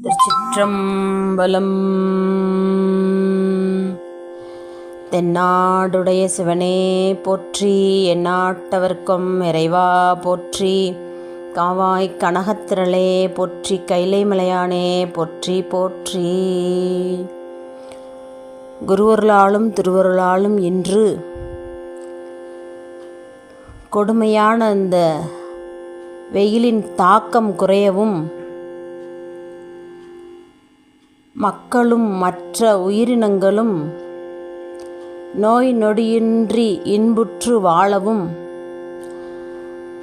திருச்சிற்றம்பலம். தென்னாடுடைய சிவனே போற்றி எந்நாட்டவர்க்கும் இறைவா போற்றி காவாய் கனகத்திரளே போற்றி கைலை மலையானே போற்றி போற்றி. குருவருளாலும் திருவருளாலும் இன்று கொடுமையான இந்த வெயிலின் தாக்கம் குறையவும் மக்களும் மற்ற உயிரினங்களும் நோய் நொடியின்றி இன்புற்று வாழவும்.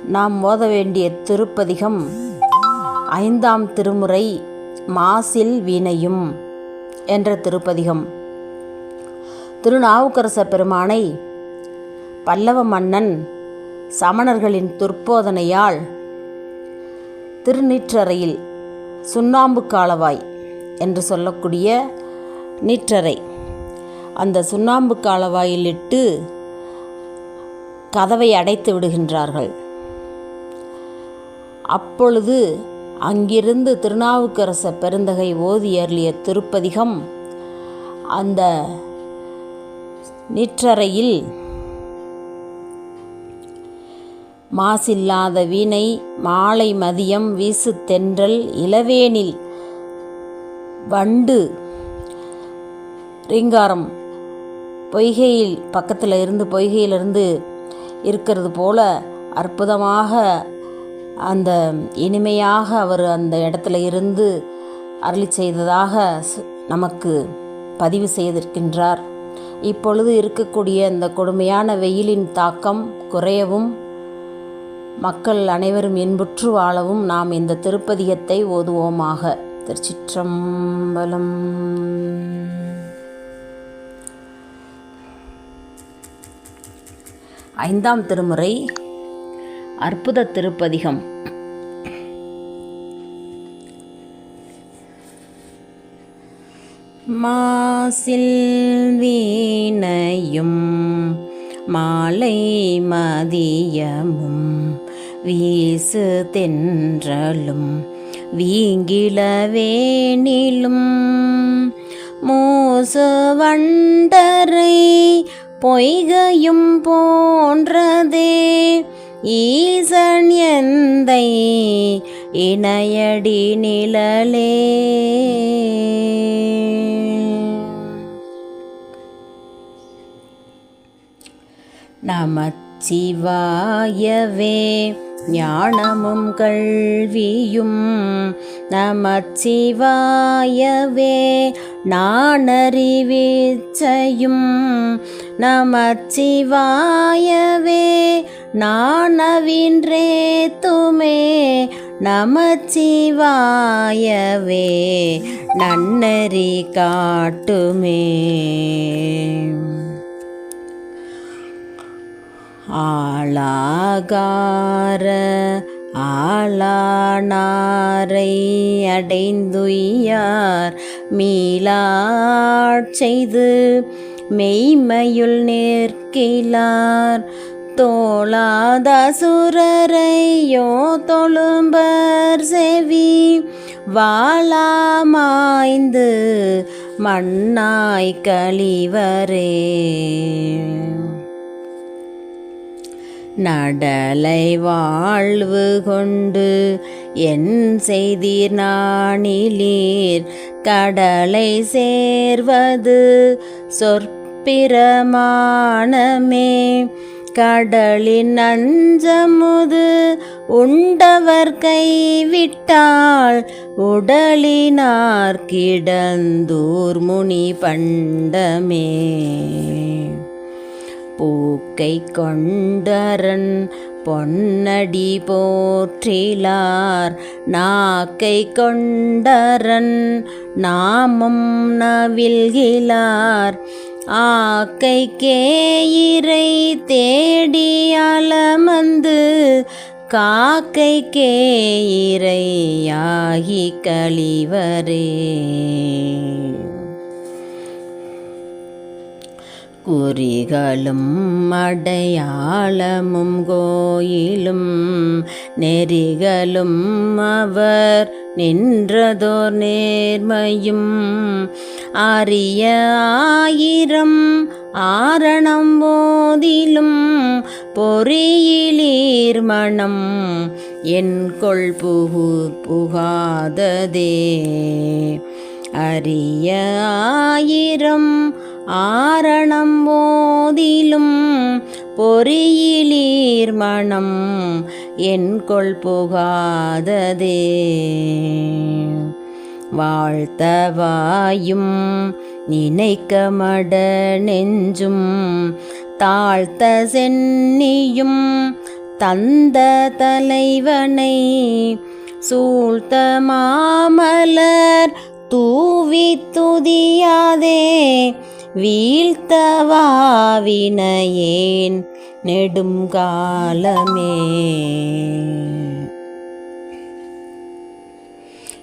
நாம் மோத வேண்டிய திருப்பதிகம் ஐந்தாம் திருமுறை மாசில் வீணையும் என்ற திருப்பதிகம். திருநாவுக்கரச பெருமானை பல்லவ மன்னன் சமணர்களின் துர்போதனையால் திருநீற்றறையில் சுண்ணாம்பு காலவாய் என்று சொல்லக்கூடிய நீற்றறை. அந்த சுண்ணாம்பு காலவாயிலிட்டு கதவை அடைத்து விடுகின்றார்கள். அப்பொழுது அங்கிருந்து திருநாவுக்கரச பெருந்தகை ஓதி அருளிய திருப்பதிகம் அந்த நிற்றறையில் மாசில்லாத வீணை மாலை மதியம் வீசு தென்றல் இளவேனில் வண்டு ரீங்காரம் பொய்கையில் பக்கத்தில் இருந்து பொய்கையிலிருந்து இருக்கிறது போல அற்புதமாக அந்த இனிமையாக அவர் அந்த இடத்துல இருந்து அருளி செய்ததாக நமக்கு பதிவு செய்திருக்கின்றார். இப்பொழுது இருக்கக்கூடிய இந்த கொடுமையான வெயிலின் தாக்கம் குறையவும் மக்கள் அனைவரும் இன்புற்று வாழவும் நாம் இந்த திருப்பதிகத்தை ஓதுவோமாக. திருச்சிற்றம்பலம். ஐந்தாம் திருமுறை அற்புத திருப்பதிகம். மாசில் வீணையும் மாலை மதியமும் வீசு தென்றலும் வீங்கிளவேனிலும் மூசு வண்டரை பொய்கையும் போன்றதே. ஈசன் எந்தை இணையடி நிழலே. நமச்சிவாயவே. ஞானமும் கல்வியும் நமச்சிவாயவே நானறிவிச்சையும் நமச்சிவாயவே நானவின்றே துமே நமச்சிவாயவே நன்னறி காட்டுமே. ஆளாகார ஆளானாரை அடைந்துயார் மீளாட் செய்து மெய்மையுள் நிற்கிலார் தோளாதசுரரையோ தொழும்பர் செவி வாழாமாய்ந்து மண்ணாய் கழிவரே. நடலை வாழ்வு கொண்டு என் செய்தீர் நாணிலீர் கடலை சேர்வது சொற்பிரமானமே கடலின் நஞ்சமுது உண்டவர் கைவிட்டால் உடலினார் கிடந்தூர் முனி பண்டமே. பூக்கை கொண்டரன் பொன்னடி போற்றிலார். நாக்கை கொண்டரன் நாமம் நவில்கிலார் ஆக்கை கேயிரை தேடி அலமந்து காக்கை கேயிரையாகி கழிவரே. குறிகளும் அடையாளமும் கோயிலும் நெறிகளும் அவர் நின்றதோர் நேர்மையும். அரிய ஆயிரம் ஆரணம் போதிலும் பொறியிலீர் மனம் என் கொள் புகு புகாததே. அரிய ஆயிரம் ஆரணம் போதிலும் பொறியிலீர் மனம் என் கொள் புகாததே. வாழ்த்தவாயும் நினைக்க மட நெஞ்சும் தாழ்த்த சென்னியும் தந்த தலைவனை சூழ்த்த மாமலர் தூவி துதியாதே. வீழ்த்தவாவினையேன் நெடும் காலமே.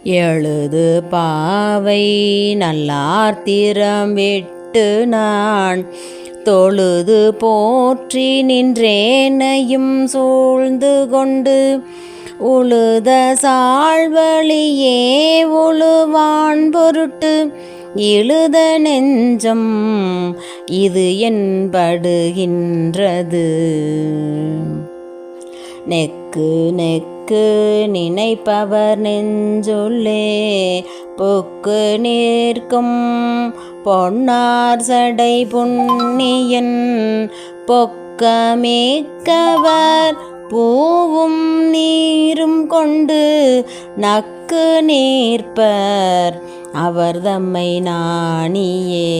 எழுது பாவை நல்லார் திறம் விட்டு நான் தொழுது போற்றி நின்றேனையும் சூழ்ந்து கொண்டு உழுத சாழ்வழியே உழுவான் பொருட்டு இழுத நெஞ்சம் இது என்படுகின்றது. நெக்கு நெக்கு நினைப்பவர் நெஞ்சுள்ளே பொக்கு நிற்கும் பொன்னார் சடை புண்ணியன் பொக்கமேக்கவர் பூவும் நீரும் கொண்டு நக்கு நீர்ப்பர். அவர் தம்மை நாணியே.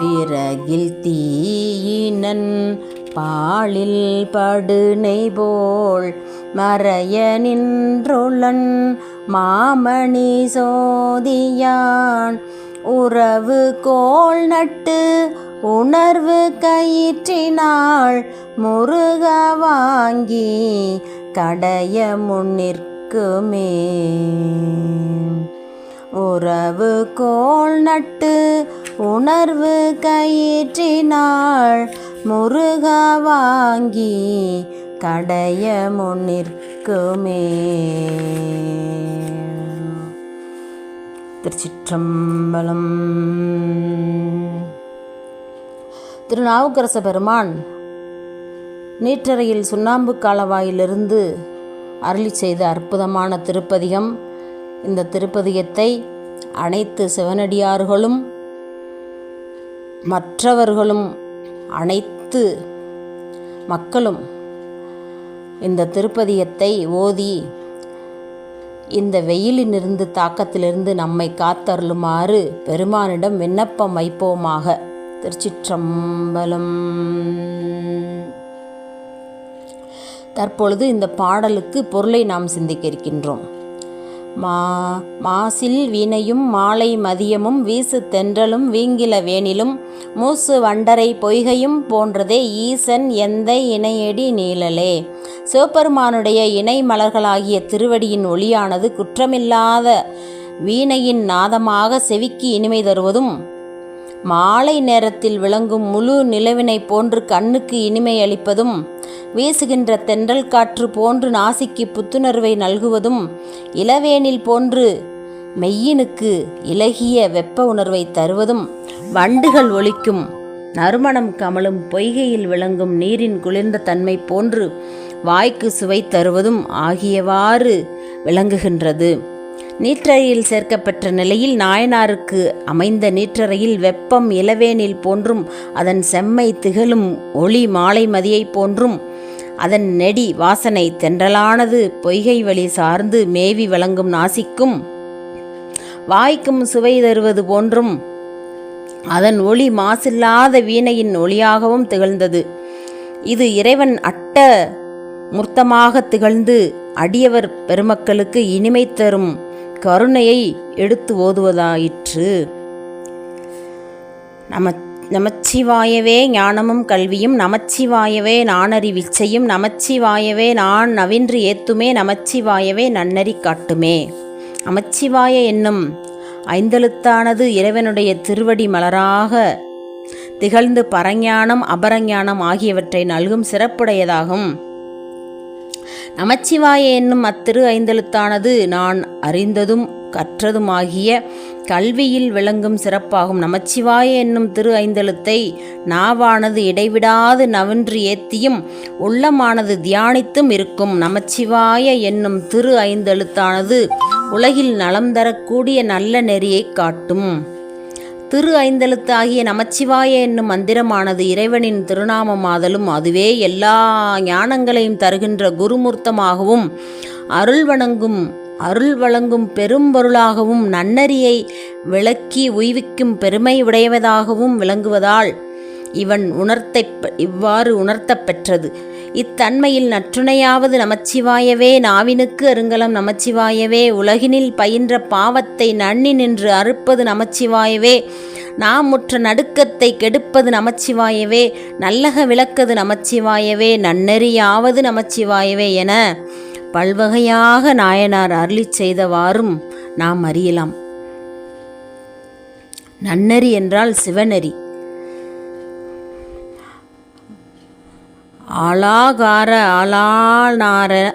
விறகில் தீயினன் பாலில் படுனை போல் மறைய நின்றுள்ளன் மாமணி சோதியான். உறவு கோல் நட்டு உணர்வு கயிற்றினாள் முருக வாங்கி கடைய முன்னிற்குமே. உறவு கோல் நட்டு உணர்வு கயிற்றினாள் முருக வாங்கி கடைய முன்னிற்குமே. திருச்சிற்றம்பலம். திருநாவுக்கரச பெருமான் நீற்றறையில் சுண்ணாம்பு காலவாயிலிருந்து அருளி செய்த அற்புதமான திருப்பதிகம். இந்த திருப்பதிகத்தை அனைத்து சிவனடியார்களும் மற்றவர்களும் அனைத்து மக்களும் இந்த திருப்பதியத்தை ஓதி இந்த வெயிலினிருந்து தாக்கத்திலிருந்து நம்மை காத்தருளுமாறு பெருமானிடம் விண்ணப்பம் வைப்போமாக. திருச்சிற்றம்பலம். தற்பொழுது இந்த பாடலுக்கு பொருளை நாம் சிந்திக்க இருக்கின்றோம். மா மாசில் வீணையும் மாலை மதியமும் வீசு தென்றலும் வீங்கில வேணிலும் மூசு வண்டரை பொய்கையும் போன்றதே ஈசன் எந்த இணையடி நீழலே. சிவபெருமானுடைய இணை மலர்களாகிய திருவடியின் ஒளியானது குற்றமில்லாத வீணையின் நாதமாக செவிக்கு இனிமை தருவதும் மாலை நேரத்தில் விளங்கும் முழு நிலவினை போன்று கண்ணுக்கு இனிமை அளிப்பதும் வீசுகின்ற தென்றல் காற்று போன்று நாசிக்கு புத்துணர்வை நல்குவதும் இளவேனில் போன்று மெய்யினுக்கு இலகிய வெப்ப உணர்வை தருவதும் வண்டுகள் ஒழிக்கும் நறுமணம் கமலும் பொய்கையில் விளங்கும் நீரின் குளிர்ந்த தன்மை போன்று வாய்க்கு சுவை தருவதும் ஆகியவாறு விளங்குகின்றது. நீற்றறையில் சேர்க்கப்பெற்ற நிலையில் நாயனாருக்கு அமைந்த நீற்றறையில் வெப்பம் இளவேனில் போன்றும் அதன் செம்மை திகழும் ஒளி மாலை மதியைப் போன்றும் அதன் நெடி வாசனை தென்றலானது பொய்கை வழி சார்ந்து மேவி வழங்கும் நாசிக்கும். வாய்க்கும் சுவை தருவது போன்றும் அதன் ஒளி மாசில்லாத வீணையின் ஒளியாகவும் திகழ்ந்தது. இது இறைவன் அட்ட முர்த்தமாக திகழ்ந்து அடியவர் பெருமக்களுக்கு இனிமை தரும் கருணையை எடுத்து ஓதுவதாயிற்று. நம நமச்சிவாயவே ஞானமும் கல்வியும் நமச்சிவாயவே நானறிவிச்சையும் நமச்சிவாயவே நான் நவின்று ஏத்துமே நமச்சிவாயவே நன்னறி காட்டுமே. நமச்சிவாய என்னும் ஐந்தெழுத்தானது இறைவனுடைய திருவடி மலராக திகழ்ந்து பரஞானம் அபரஞானம் ஆகியவற்றை நல்கும் சிறப்புடையதாகும். நமச்சிவாய என்னும் அத்திரு ஐந்தெழுத்தானது நான் அறிந்ததும் கற்றதுமாகிய கல்வியில் விளங்கும் சிறப்பாகும். நமச்சிவாய என்னும் திரு ஐந்தெழுத்தை நாவானது இடைவிடாது நவின்று ஏத்தியும் உள்ளமானது தியானித்தும் இருக்கும். நமச்சிவாய என்னும் திரு ஐந்தெழுத்தானது உலகில் நலம் தரக்கூடிய நல்ல நெறியைக் காட்டும். திரு ஐந்தெழுத்தாகிய நமச்சிவாய என்னும் மந்திரமானது இறைவனின் திருநாமமாதலும் அதுவே எல்லா ஞானங்களையும் தருகின்ற குருமூர்த்தமாகவும் அருள் வணங்கும் அருள் வழங்கும் பெரும்பொருளாகவும் நன்னறியை விளக்கி உய்விக்கும் பெருமை உடையவதாகவும் விளங்குவதால் இவன் உணர்த்தை இவ்வாறு உணர்த்தப் பெற்றது. இத்தன்மையில் நற்றுணையாவது நமச்சிவாயவே நாவினுக்கு அருங்கலம் நமச்சிவாயவே உலகினில் பயின்ற பாவத்தை நன்னி நின்று அறுப்பது நமச்சிவாயவே நாம் முற்ற நடுக்கத்தை கெடுப்பது நமச்சிவாயவே நல்லக விளக்கது நமச்சிவாயவே நன்னெறியாவது நமச்சிவாயவே என பல்வகையாக நாயனார் அருளிச் செய்தவாறும் நாம் அறியலாம். நன்னரி என்றால் சிவநெறி. ஆளாகார ஆளானார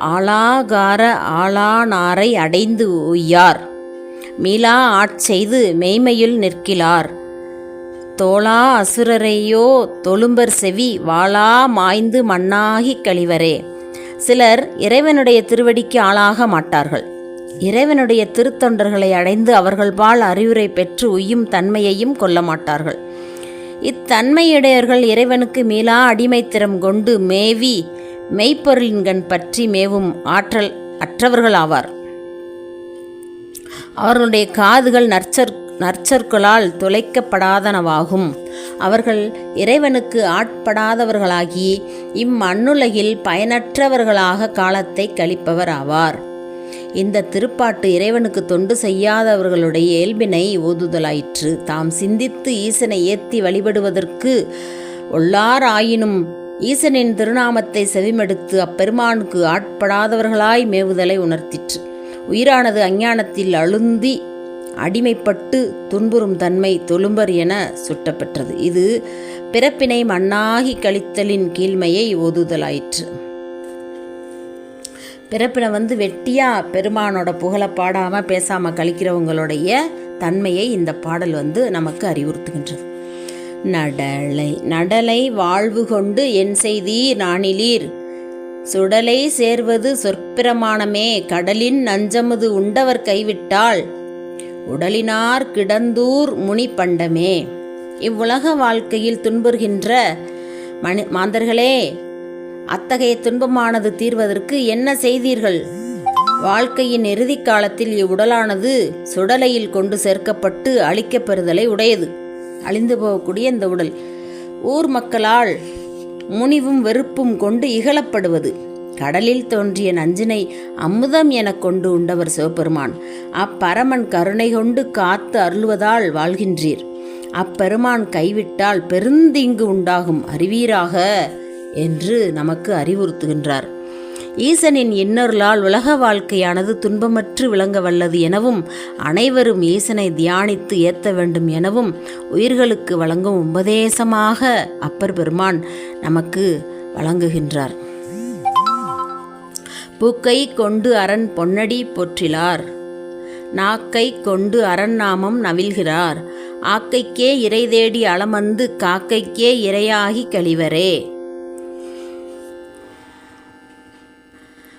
ஆளாகார ஆளானாரை அடைந்து உய்யார். மீளா ஆட்செய்து மெய்மையுள் நிற்கிலார். தோளா அசுரரையோ தொழும்பர் செவி வாளா மாய்ந்து மண்ணாகிக் கழிவரே. சிலர் இறைவனுடைய திருவடிக்கு ஆளாக மாட்டார்கள். இறைவனுடைய திருத்தொண்டர்களை அடைந்து அவர்கள் பால் அறிவுரை பெற்று உய்யும் தன்மையையும் கொள்ள மாட்டார்கள். இத்தன்மையுடையவர்கள் இறைவனுக்கு மீளா அடிமைத்திறம் கொண்டு மேவி மெய்ப்பொருளின்கண் பற்றி மேவும் ஆற்றல் அற்றவர்கள் ஆவார் அவர்களுடைய காதுகள் நற்சற் நற்சொற்களால் துளைக்கப்படாதனவாகும் அவர்கள் இறைவனுக்கு ஆட்படாதவர்களாகி இம்மண்ணுலகில் பயனற்றவர்களாக காலத்தை கழிப்பவர் ஆவார் இந்த திருப்பாட்டு இறைவனுக்கு தொண்டு செய்யாதவர்களுடைய இயல்பினை ஓதுதலாயிற்று. தாம் சிந்தித்து ஈசனை ஏத்தி வழிபடுவதற்கு உள்ளார் ஆயினும் ஈசனின் திருநாமத்தை செவிமெடுத்து அப்பெருமானுக்கு ஆட்படாதவர்களாய் மேவுதலை உணர்த்திற்று. உயிரானது அஞ்ஞானத்தில் அழுந்தி அடிமைப்பட்டு துன்புறும் தன்மை தொழும்பர் என சுட்டப்பெற்றது. இது பிறப்பினை மண்ணாகி கழித்தலின் கீழ்மையை ஓதுதலாயிற்று பிறப்பினை வந்து வெட்டியா பெருமானோட புகழை பாடாமல் பேசாமல் கழிக்கிறவங்களுடைய தன்மையை இந்த பாடல் வந்து நமக்கு அறிவுறுத்துகின்றது. நடலை நடலை வாழ்வு கொண்டு என் செய்தீர் நாணிலீர். சுடலை சேர்வது சொற்பிரமாணமே. கடலின் நஞ்சமுது உண்டவர் கைவிட்டால். உடலினார் கிடந்தூர் முனி பண்டமே இவ்வுலக வாழ்க்கையில் துன்புறுகின்ற மனி மாந்தர்களே அத்தகைய துன்பமானது தீர்வதற்கு என்ன செய்தீர்கள்? வாழ்க்கையின் இறுதி காலத்தில் இவ்வுடலானது சுடலையில் கொண்டு சேர்க்கப்பட்டு அழிக்கப்பெறுதலை உடையது. அழிந்து போகக்கூடிய இந்த உடல் ஊர் மக்களால் முனிவும் வெறுப்பும் கொண்டு இகழப்படுவது. கடலில் தோன்றிய நஞ்சினை அமுதம் எனக் கொண்டு உண்டவர் சிவபெருமான். அப்பரமன் கருணை கொண்டு காத்து அருள்வதால் வாழ்கின்றீர். அப்பெருமான் கைவிட்டால் பெருந்தீங்கு உண்டாகும் அறிவீராக என்று நமக்கு அறிவுறுத்துகின்றார். ஈசனின் இன்னொருளால் உலக வாழ்க்கையானது துன்பமற்று விளங்க வல்லது எனவும் அனைவரும் ஈசனை தியானித்து ஏத்த வேண்டும் எனவும் உயிர்களுக்கு வழங்கும் உபதேசமாக அப்பர் பெருமான் நமக்கு வழங்குகின்றார். பூக்கை கொண்டு அரண் பொன்னடி போற்றிலார். நாக்கை கொண்டு அரண் நாமம் நவில்கிறார் ஆக்கைக்கே இறை தேடி அளமந்து காக்கைக்கே இரையாகி கழிவரே.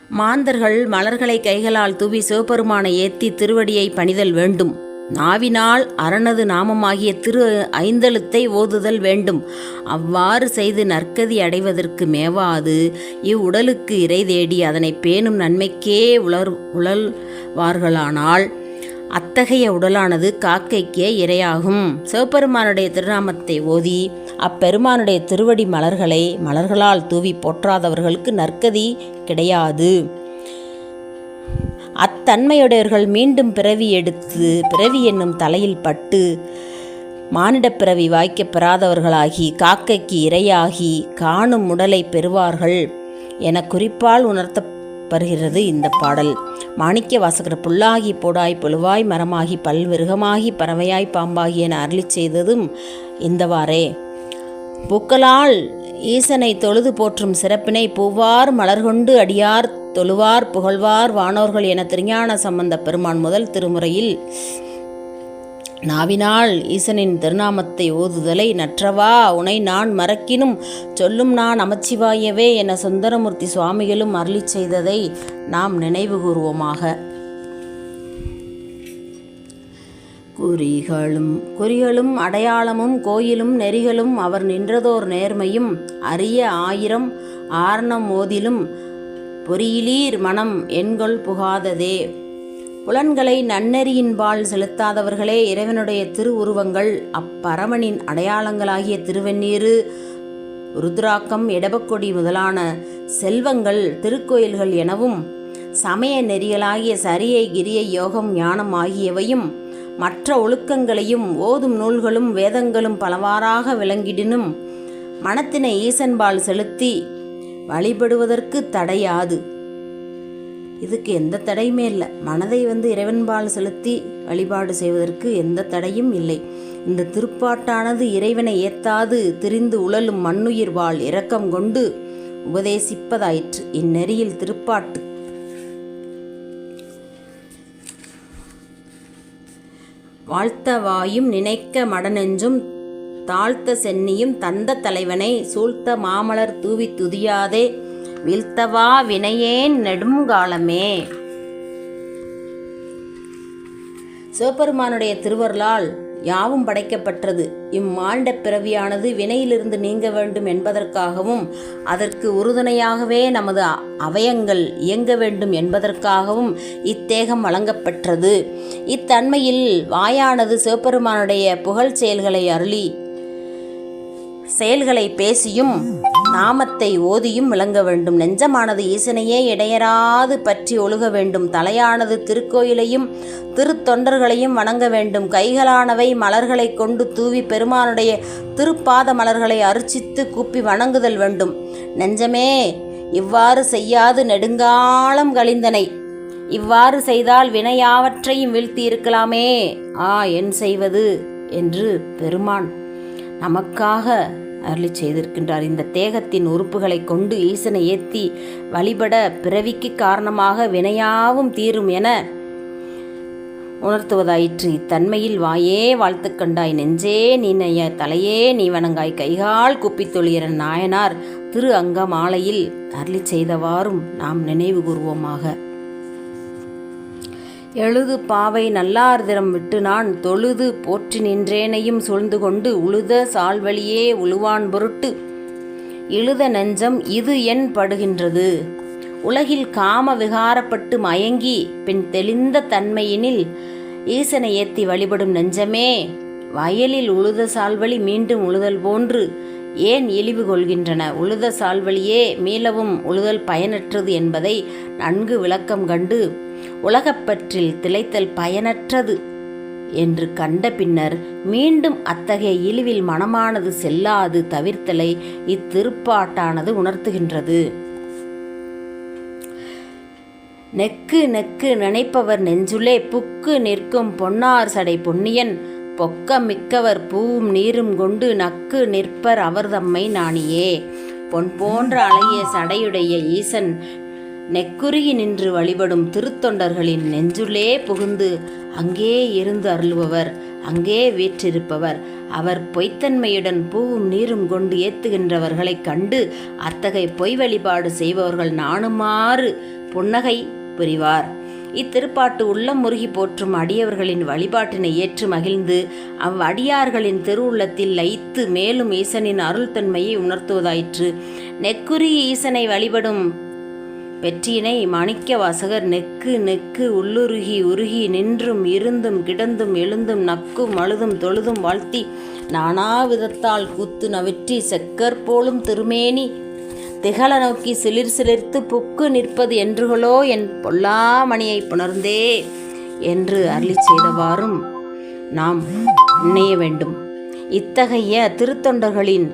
மாந்தர்கள் மலர்களை கைகளால் தூவி சிவபெருமானை ஏத்தி திருவடியை பணிதல் வேண்டும். நாவினால் அரணது நாமமாகிய திரு ஐந்தெழுத்தை ஓதுதல் வேண்டும். அவ்வாறு செய்து நற்கதி அடைவதற்கு மேவாது. இவ்வுடலுக்கு இறை தேடி அதனை பேணும் நன்மைக்கே உலர் உழல்வார்களானால் அத்தகைய உடலானது காக்கைக்கே இரையாகும். சிவபெருமானுடைய திருநாமத்தை ஓதி அப்பெருமானுடைய திருவடி மலர்களை மலர்களால் தூவி போற்றாதவர்களுக்கு நற்கதி கிடையாது. அத்தன்மையுடையவர்கள் மீண்டும் பிறவி எடுத்து பிறவி என்னும் தலையில் பட்டு மானிடப் பிறவி வாய்க்கப் பெறாதவர்களாகி காக்கைக்கு இரையாகி காணும் உடலை பெறுவார்கள் என குறிப்பால் உணர்த்தப்படுகிறது இந்த பாடல். மாணிக்க வாசகர் புல்லாகி போடாய் புழுவாய் மரமாகி பல்விருகமாகி பறவையாய் பாம்பாகி என அருளிச் செய்ததும் இந்தவாறே பூக்களால் ஈசனை தொழுது போற்றும் சிறப்பினை பூவார் மலர்கொண்டு அடியார் தொழுவார் புகழ்வார் வானோர்கள் என திருஞான சம்பந்த பெருமான் முதல் திருமுறையில் நாவினால் ஈசனின் திருநாமத்தை ஓதுதலை நற்றவா உனை நான் மறக்கினும் சொல்லும் நான் அமைச்சிவாயவே என சுந்தரமூர்த்தி சுவாமிகளும் அருளி செய்ததை நாம் நினைவு கூறுவோமாக. குறிகளும் குறிகளும் அடையாளமும் கோயிலும் நெறிகளும் அவர் நின்றதோர் நேர்மையும் அரிய ஆயிரம் ஆரணம் ஓதிலும் பொறியிலீர் மனம் எண்கொள் புகாததே. புலன்களை நன்னெறியின்பால் செலுத்தாதவர்களே இறைவனுடைய திருவுருவங்கள் அப்பரமனின் அடையாளங்களாகிய திருவெந்நீரு ருத்ராக்கம் இடபக்கொடி முதலான செல்வங்கள் திருக்கோயில்கள் எனவும் சமய நெறிகளாகிய சரியை கிரியை யோகம் ஞானம் ஆகியவையும் மற்ற ஒழுக்கங்களையும் ஓதும் நூல்களும் வேதங்களும் பலவாறாக விளங்கிடினும் மனத்தினை ஈசன்பால் செலுத்தி வழிபடுவதற்கு தடையாது. இதுக்கு எந்த தடையுமே இல்லை. மனதை வந்து இறைவன்பால் செலுத்தி வழிபாடு செய்வதற்கு எந்த தடையும் இல்லை. இந்த திருப்பாட்டானது இறைவனை ஏத்தாது திரிந்து உழலும் மண்ணுயிர் வாழ் இரக்கம் கொண்டு உபதேசிப்பதாயிற்று. இந்நெறியில் திருப்பாட்டு. வாழ்த்த வாயும் நினைக்க மடநெஞ்சும் தாழ்த்த சென்னியும் தந்த தலைவனை சூழ்த்த மாமலர் தூவி துதியாதே வீழ்த்தவா வினையேன் நெடுங்காலமே. சிவபெருமானுடைய திருவருளால் யாவும் படைக்கப்பட்டது இம்மாண்ட பிறவியானது வினையிலிருந்து நீங்க வேண்டும் என்பதற்காகவும் அதற்கு உறுதுணையாகவே நமது அவயங்கள் இயங்க வேண்டும் என்பதற்காகவும் இத்தேகம் வழங்கப்பெற்றது. இத்தன்மையில் வாயானது சிவபெருமானுடைய புகழ் செயல்களை அருளி செயல்களை பேசியும் நாமத்தை ஓதியும் விளங்க வேண்டும். நெஞ்சமானது ஈசனையே இடையராது பற்றி ஒழுக வேண்டும். தலையானது திருக்கோயிலையும் திருத்தொண்டர்களையும் வணங்க வேண்டும். கைகளானவை மலர்களை கொண்டு தூவி பெருமானுடைய திருப்பாத மலர்களை அர்ச்சித்து கூப்பி வணங்குதல் வேண்டும். நெஞ்சமே இவ்வாறு செய்யாது நெடுங்காலம் கழிந்தனை. இவ்வாறு செய்தால் வினையாவற்றையும் வீழ்த்தி இருக்கலாமே ஆ என் செய்வது என்று பெருமான் நமக்காக அருளி செய்திருக்கின்றார். இந்த தேகத்தின் உறுப்புகளை கொண்டு ஈசனை ஏத்தி வழிபட பிறவிக்கு காரணமாக வினையாவும் தீரும் என உணர்த்துவதாயிற்று. இத்தன்மையில் வாயே வாழ்த்து கண்டாய் நெஞ்சே நீனைய தலையே நீ வணங்காய். கைகால் குப்பித்தொழியற நாயனார் திரு அங்க மாலையில் அருளி செய்தவாறும் நாம் நினைவு கூறுவோமாக. எழுது பாவை நல்லார்திரம் விட்டு நான் தொழுது போற்றி நின்றேனையும் சூழ்ந்து கொண்டு உழுத சால்வழியே உழுவான் பொருட்டு. இழுத நெஞ்சம் இது என் படுகின்றது. உலகில் காம விகாரப்பட்டு மயங்கி பின் தெளிந்த தன்மையினில் ஈசனை ஏத்தி வழிபடும் நெஞ்சமே வயலில் உழுத சால்வழி மீண்டும் உழுதல் போன்று ஏன் இழிவு கொள்கின்றன? உழுத சால்வழியே மீளவும் உழுதல் பயனற்றது என்பதை நன்கு விளக்கம் கண்டு உலகப்பற்றில் திளைத்தல் பயனற்றது என்று கண்ட பின்னர் மீண்டும் அத்தகைய இழிவில் மனமானது செல்லாது தவிர்த்தலை இத்திருப்பாட்டானது உணர்த்துகின்றது. நெக்கு நெக்கு நினைப்பவர் நெஞ்சுளே புக்கு நிற்கும் பொன்னார் சடை பொன்னியன் பொக்க மிக்கவர் பூவும் நீரும் கொண்டு நக்கு நிற்பர் அவர்தம்மை நாணியே. பொன் போன்ற அழகிய சடையுடைய ஈசன் நெக்குருகி நின்று வழிபடும் திருத்தொண்டர்களின் நெஞ்சுள்ளே புகுந்து அங்கே இருந்து அருள்பவர் அங்கே வீற்றிருப்பவர். அவர் பொய்த்தன்மையுடன் பூவும் நீரும் கொண்டு ஏத்துகின்றவர்களைக் கண்டு அத்தகைய பொய் வழிபாடு செய்பவர்கள் நாணுமாறு புன்னகை புரிவார். இத்திருப்பாட்டு உள்ளம் முருகி போற்றும் அடியவர்களின் வழிபாட்டினை ஏற்று மகிழ்ந்து அவ் அடியார்களின் திருவுள்ளத்தில் லைத்து மேலும் ஈசனின் அருள் தன்மையை உணர்த்துவதாயிற்று. நெக்குரி ஈசனை வழிபடும் வெற்றியினை மாணிக்க வாசகர் நெக்கு நெக்கு உள்ளுருகி உருகி நின்றும் இருந்தும் கிடந்தும் எழுந்தும் நக்கும் அழுதும் தொழுதும் வாழ்த்தி நானா விதத்தால் கூத்து நவிற்றி செக்கர் போலும் திருமேனி திகழ நோக்கி சிலிர் சிலிர்த்து புக்கு நிற்பது என்றுகளோ என் பொல்லாமணியை புணர்ந்தே என்று அருளி செய்தவாறும் நாம் நினைய வேண்டும். இத்தகைய திருத்தொண்டர்களின்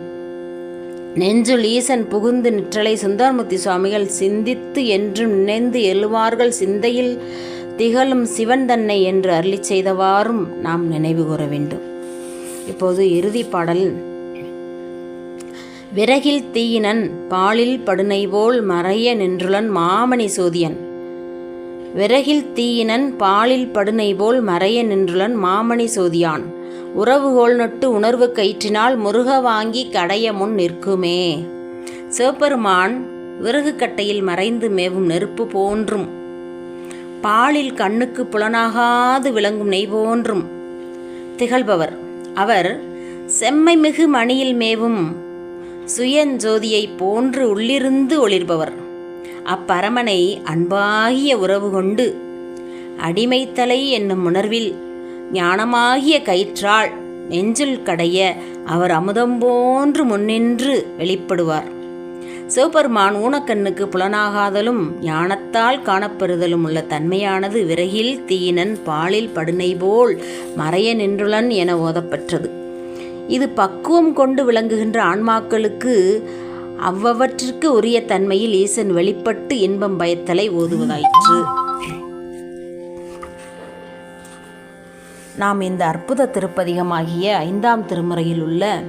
நெஞ்சுள் ஈசன் புகுந்து நிற்றலை சுந்தரமூர்த்தி சுவாமிகள் சிந்தித்து என்றும் நினைந்து எழுவார்கள் சிந்தையில் திகழும் சிவன் தன்னை என்று அருளி செய்தவாறும் நாம் நினைவு கூற வேண்டும். இப்போது இறுதி பாடல். விறகில் தீயினன் பாலில் படுனை போல் மறைய நின்றுளன் மாமணி சோதியன். விறகில் தீயினன் பாலில் படுனை போல் மறைய நின்றுளன் மாமணி சோதியான். உறவுகோல் நட்டு உணர்வு கயிற்றினால் முருக வாங்கி கடைய முன் நிற்குமே. சிவபெருமான் விறகு கட்டையில் மறைந்து மேவும் நெருப்பு போன்றும். பாலில் கண்ணுக்கு புலனாகாது விளங்கும் நெய் போன்றும். திகழ்பவர். அவர் செம்மை மிகு மணியில் மேவும் சுயஞ்சோதியை போன்று உள்ளிருந்து ஒளிர்பவர். அப்பரமனை அன்பாகிய உறவு கொண்டு அடிமைத்தலை என்னும் உணர்வில் ஞானமாகிய கயிற்றால் நெஞ்சில் கடைய அவர் அமுதம் போன்று முன்னின்று வெளிப்படுவார். சிவபெருமான் ஊனக்கண்ணுக்கு புலனாகாதலும் ஞானத்தால் காணப்பெறுதலும் உள்ள தன்மையானது விறகில் தீயினன் பாலில் படுனை போல் மறைய நின்றுளன் என ஓதப்பெற்றது. இது பக்குவம் கொண்டு விளங்குகின்ற ஆன்மாக்களுக்கு அவ்வவற்றிற்கு உரிய தன்மையில் ஈசன் வெளிப்பட்டு இன்பம் பயத்தலை ஓதுவதாயிற்று நாம் இந்த அற்புத திருப்பதிகமாகிய ஐந்தாம் திருமுறையில் உள்ள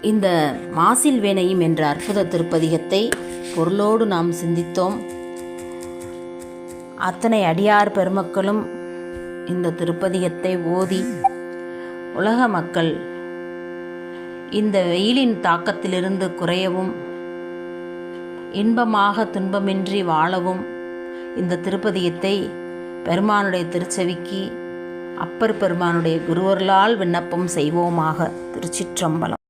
இந்த மாசில் வேணையும் என்ற அற்புத திருப்பதிகத்தை பொருளோடு நாம் சிந்தித்தோம். அத்தனை அடியார் பெருமக்களும் இந்த திருப்பதிகத்தை ஓதி உலக மக்கள் இந்த வெயிலின் தாக்கத்திலிருந்து குறையவும் இன்பமாக துன்பமின்றி வாழவும் இந்த திருப்பதியத்தை பெருமானுடைய திருச்செவிக்கு அப்பர் பெருமானுடைய குருவர்களால் விண்ணப்பம் செய்வோமாக திருச்சிற்றம்பலம்.